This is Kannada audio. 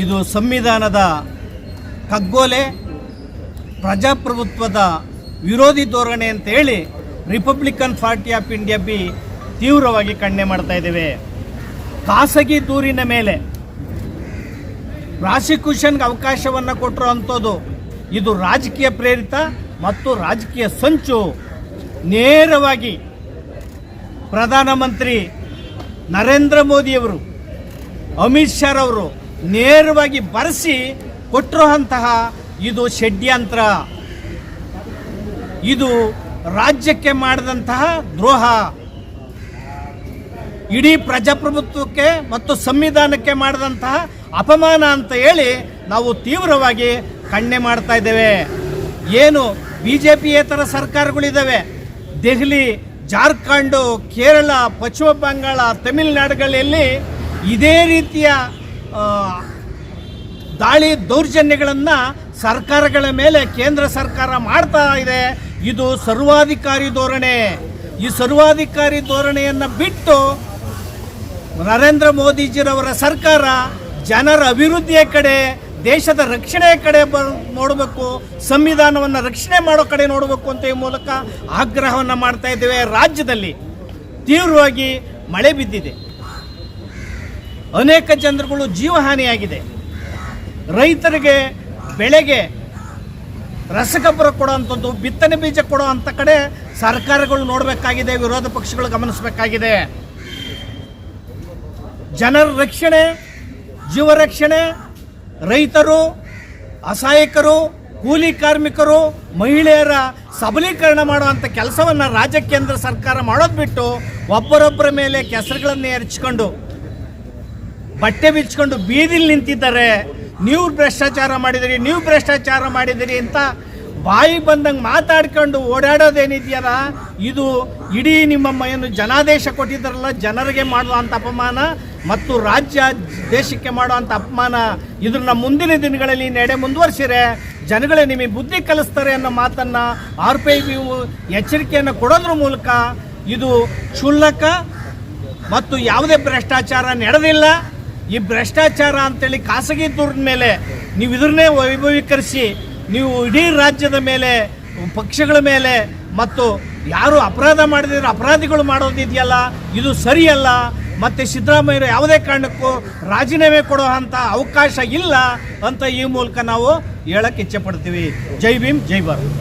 ಇದು ಸಂವಿಧಾನದ ಕಗ್ಗೋಲೆ, ಪ್ರಜಾಪ್ರಭುತ್ವದ ವಿರೋಧಿ ಧೋರಣೆ ಅಂತ ಹೇಳಿ Republican party of India B ತೀವ್ರವಾಗಿ ಖಂಡನೆ ಮಾಡ್ತಾ ಇದ್ದೇವೆ. ಖಾಸಗಿ ದೂರಿನ ಮೇಲೆ ಪ್ರಾಸಿಕ್ಯೂಷನ್ಗೆ ಅವಕಾಶವನ್ನು ಕೊಟ್ಟರು ಅಂಥದ್ದು ಇದು ರಾಜಕೀಯ ಪ್ರೇರಿತ ಮತ್ತು ರಾಜಕೀಯ ಸಂಚು. ನೇರವಾಗಿ ಪ್ರಧಾನಮಂತ್ರಿ ನರೇಂದ್ರ ಮೋದಿಯವರು, ಅಮಿತ್ ಶಾರವರು ನೇರವಾಗಿ ಬರೆಸಿ ಕೊಟ್ಟಿರುವಂತಹ ಇದು ಷಡ್ಯಂತ್ರ. ಇದು ರಾಜ್ಯಕ್ಕೆ ಮಾಡಿದಂತಹ ದ್ರೋಹ. ಇಡೀ ಪ್ರಜಾಪ್ರಭುತ್ವಕ್ಕೆ ಮತ್ತು ಸಂವಿಧಾನಕ್ಕೆ ಮಾಡಿದಂತಹ ಅಪಮಾನ ಅಂತ ಹೇಳಿ ನಾವು ತೀವ್ರವಾಗಿ ಖಂಡನೆ ಮಾಡ್ತಾ ಇದ್ದೇವೆ. ಏನು ಬಿ ಜೆ ಪಿಯೇತರ ಸರ್ಕಾರಗಳಿದ್ದಾವೆ ದೆಹಲಿ, ಜಾರ್ಖಂಡು, ಕೇರಳ, ಪಶ್ಚಿಮ ಬಂಗಾಳ, ತಮಿಳುನಾಡುಗಳಲ್ಲಿ ಇದೇ ರೀತಿಯ ದಾಳಿ ದೌರ್ಜನ್ಯಗಳನ್ನು ಸರ್ಕಾರಗಳ ಮೇಲೆ ಕೇಂದ್ರ ಸರ್ಕಾರ ಮಾಡ್ತಾ ಇದೆ. ಇದು ಸರ್ವಾಧಿಕಾರಿ ಧೋರಣೆ. ಈ ಸರ್ವಾಧಿಕಾರಿ ಧೋರಣೆಯನ್ನು ಬಿಟ್ಟು ನರೇಂದ್ರ ಮೋದಿಜಿರವರ ಸರ್ಕಾರ ಜನರ ಅಭಿವೃದ್ಧಿಯ ಕಡೆ, ದೇಶದ ರಕ್ಷಣೆಯ ಕಡೆ ಬ, ನೋಡಬೇಕು, ಸಂವಿಧಾನವನ್ನು ರಕ್ಷಣೆ ಮಾಡೋ ಕಡೆ ನೋಡಬೇಕು ಅಂತ ಈ ಮೂಲಕ ಆಗ್ರಹವನ್ನು ಮಾಡ್ತಾ ಇದ್ದೇವೆ. ರಾಜ್ಯದಲ್ಲಿ ತೀವ್ರವಾಗಿ ಮಳೆ ಬಿದ್ದಿದೆ. ಅನೇಕ ಜನರುಗಳು ಜೀವಹಾನಿಯಾಗಿದೆ. ರೈತರಿಗೆ ಬೆಳೆಗೆ ರಸಗೊಬ್ಬರ ಕೊಡೋವಂಥದ್ದು ಬಿತ್ತನೆ ಬೀಜ ಕೊಡೋ ಅಂಥ ಕಡೆ ಸರ್ಕಾರಗಳು ನೋಡಬೇಕಾಗಿದೆ, ವಿರೋಧ ಪಕ್ಷಗಳು ಗಮನಿಸಬೇಕಾಗಿದೆ. ಜನರ ರಕ್ಷಣೆ, ಜೀವ ರಕ್ಷಣೆ, ರೈತರು, ಅಸಹಾಯಕರು, ಕೂಲಿ ಕಾರ್ಮಿಕರು, ಮಹಿಳೆಯರ ಸಬಲೀಕರಣ ಮಾಡುವಂಥ ಕೆಲಸವನ್ನು ರಾಜ್ಯ ಕೇಂದ್ರ ಸರ್ಕಾರ ಮಾಡೋದು ಬಿಟ್ಟು ಒಬ್ಬರೊಬ್ಬರ ಮೇಲೆ ಕೆಸರುಗಳನ್ನು ಎರಚಿಕೊಂಡು ಬಟ್ಟೆ ಬಿಚ್ಕೊಂಡು ಬೀದಿಲಿ ನಿಂತಿದ್ದಾರೆ. ನೀವು ಭ್ರಷ್ಟಾಚಾರ ಮಾಡಿದಿರಿ, ನೀವು ಭ್ರಷ್ಟಾಚಾರ ಮಾಡಿದಿರಿ ಅಂತ ಬಾಯಿ ಬಂದಂಗೆ ಮಾತಾಡ್ಕೊಂಡು ಓಡಾಡೋದೇನಿದೆಯಲ್ಲ, ಇದು ಇಡೀ ನಿಮ್ಮ ಏನು ಜನಾದೇಶ ಕೊಟ್ಟಿದ್ದಾರಲ್ಲ, ಜನರಿಗೆ ಮಾಡುವಂಥ ಅಪಮಾನ ಮತ್ತು ರಾಜ್ಯ ದೇಶಕ್ಕೆ ಮಾಡುವಂಥ ಅಪಮಾನ ಇದನ್ನ ಮುಂದಿನ ದಿನಗಳಲ್ಲಿ ನಡೆ ಮುಂದುವರಿಸಿರೆ ಜನಗಳೇ ನಿಮಗೆ ಬುದ್ಧಿ ಕಲಿಸ್ತಾರೆ ಅನ್ನೋ ಮಾತನ್ನು ಆರ್ ಪಿ ಐ ಎಚ್ಚರಿಕೆಯನ್ನು ಕೊಡೋದ್ರ ಮೂಲಕ ಇದು ಕ್ಷುಲ್ಲಕ ಮತ್ತು ಯಾವುದೇ ಭ್ರಷ್ಟಾಚಾರ ನಡೆದಿಲ್ಲ. ಈ ಭ್ರಷ್ಟಾಚಾರ ಅಂತೇಳಿ ಖಾಸಗಿ ದೂರದ ಮೇಲೆ ನೀವು ಇದನ್ನೇ ವೈಭವೀಕರಿಸಿ, ನೀವು ಇಡೀ ರಾಜ್ಯದ ಮೇಲೆ, ಪಕ್ಷಗಳ ಮೇಲೆ ಮತ್ತು ಯಾರು ಅಪರಾಧ ಮಾಡಿದ್ರೆ ಅಪರಾಧಿಗಳು ಮಾಡೋದಿದೆಯಲ್ಲ, ಇದು ಸರಿಯಲ್ಲ, ಮತ್ತು ಸಿದ್ದರಾಮಯ್ಯರು ಯಾವುದೇ ಕಾರಣಕ್ಕೂ ರಾಜೀನಾಮೆ ಕೊಡೋ ಅಂಥ ಅವಕಾಶ ಇಲ್ಲ ಅಂತ ಈ ಮೂಲಕ ನಾವು ಹೇಳಕ್ಕೆ ಇಚ್ಛೆ ಪಡ್ತೀವಿ. ಜೈ ಭೀಮ್, ಜೈ ಭಾರತ್.